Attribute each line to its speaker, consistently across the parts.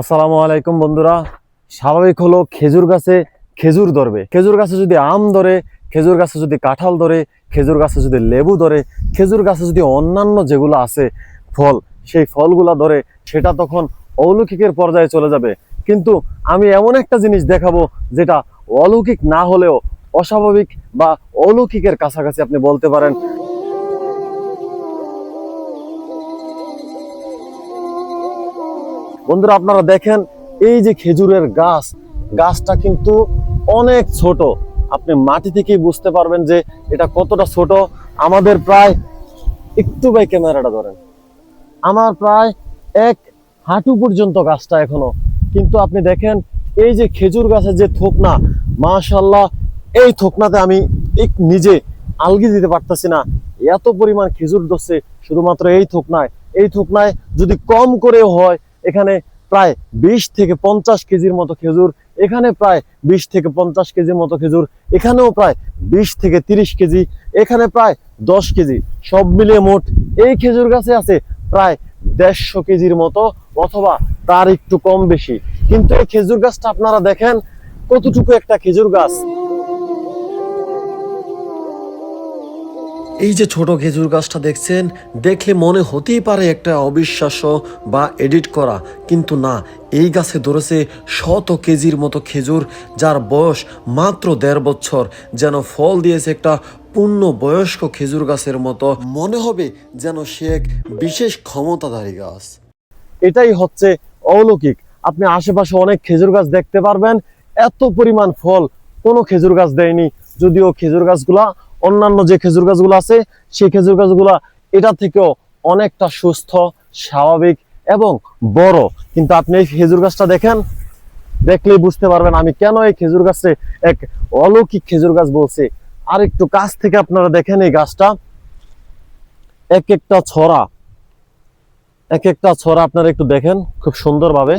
Speaker 1: আসসালামু আলাইকুম বন্ধুরা। স্বাভাবিক হলো খেজুর গাছে খেজুর ধরবে। খেজুর গাছে যদি আম ধরে, খেজুর গাছে যদি কাঁঠাল ধরে, খেজুর গাছে যদি লেবু ধরে, খেজুর গাছে যদি অন্যান্য যেগুলো আছে ফল, সেই ফলগুলা ধরে, সেটা তখন অলৌকিকের পর্যায়ে চলে যাবে। কিন্তু আমি এমন একটা জিনিস দেখাবো যেটা অলৌকিক না হলেও অস্বাভাবিক বা অলৌকিকের কাছাকাছি আপনি বলতে পারেন বন্ধুরা, আপনারা দেখেন, এই যে খেজুরের গাছ, গাছটা কিন্তু অনেক ছোট। আপনি মাটি থেকেই বুঝতে পারবেন যে এটা কতটা ছোট। আমাদের প্রায়, একটু বাই ক্যামেরাটা ধরেন। আমার প্রায় এক হাঁটু পর্যন্ত গাছটা এখনও। কিন্তু আপনি দেখেন, এই যে খেজুর গাছের যে থোকনা মাশাল্লাহ এই থোকনাতে আমি এক নিজে আলগি দিতে পারতাছি না। এত পরিমাণ খেজুর ধরছে, শুধুমাত্র এই থোকনায়। এই থোকনায় যদি কম করেও হয় এখানে প্রায় বিশ থেকে পঞ্চাশ কেজির মতো খেজুর, এখানে প্রায় বিশ থেকে পঞ্চাশ কেজির মতো খেজুর, এখানেও প্রায় বিশ থেকে তিরিশ কেজি, এখানে প্রায় দশ কেজি, সব মিলিয়ে মোট এই খেজুর গাছে আছে প্রায় দেড়শো কেজির মতো অথবা তার একটু কম বেশি। কিন্তু এই খেজুর গাছটা আপনারা দেখেন কতটুকু একটা খেজুর গাছ।
Speaker 2: এই যে ছোট খেজুর গাছটা দেখছেন, দেখলে মনে হতেই পারে একটা অবিশ্বাস্য বা এডিট করা। কিন্তু না, এই গাছে ধরেছে শত কেজির মতো খেজুর, যার বয়স মাত্র দেড় বছর, যেন ফল দিয়েছে একটা পূর্ণ বয়স্ক খেজুর গাছের মতো। মনে হবে যেন সে এক বিশেষ ক্ষমতাধারী গাছ।
Speaker 1: এটাই হচ্ছে অলৌকিক। আপনি আশেপাশে অনেক খেজুর গাছ দেখতে পারবেন, এত পরিমাণ ফল কোনো খেজুর গাছ দেয়নি। যদিও খেজুর গাছগুলা অন্যান্য যে খেজুর গাছগুলো আছে, সেই খেজুর গাছগুলা এটা থেকেও অনেকটা সুস্থ, স্বাভাবিক এবং বড়। কিন্তু আপনি এই খেজুর গাছটা দেখেন, দেখলেই বুঝতে পারবেন আমি কেন এই খেজুর গাছে এক অলৌকিক খেজুর গাছ বলছি। আর একটু কাছ থেকে আপনারা দেখেন এই গাছটা। এক একটা ছড়া, এক একটা ছড়া আপনারা একটু দেখেন, খুব সুন্দরভাবে।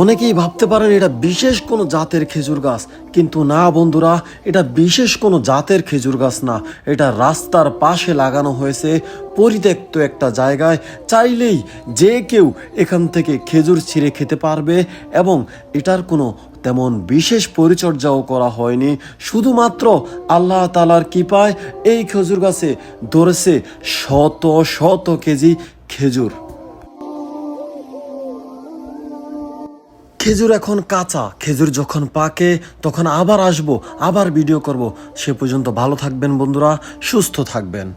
Speaker 2: অনেকেই ভাবতে পারেন এটা বিশেষ কোনো জাতের খেজুর গাছ, কিন্তু না বন্ধুরা, এটা বিশেষ কোনো জাতের খেজুর গাছ না। এটা রাস্তার পাশে লাগানো হয়েছে পরিত্যক্ত একটা জায়গায়। চাইলেই যে কেউ এখান থেকে খেজুর ছিঁড়ে খেতে পারবে এবং এটার কোনো তেমন বিশেষ পরিচর্যাও করা হয়নি। শুধুমাত্র আল্লাহ তালার কৃপায় এই খেজুর গাছে ধরেছে শত শত কেজি খেজুর। খেজুর এখন কাঁচা। খেজুর যখন পাকে, তখন আবার আসব, আবার ভিডিও করব। সে পর্যন্ত ভালো থাকবেন বন্ধুরা, সুস্থ থাকবেন।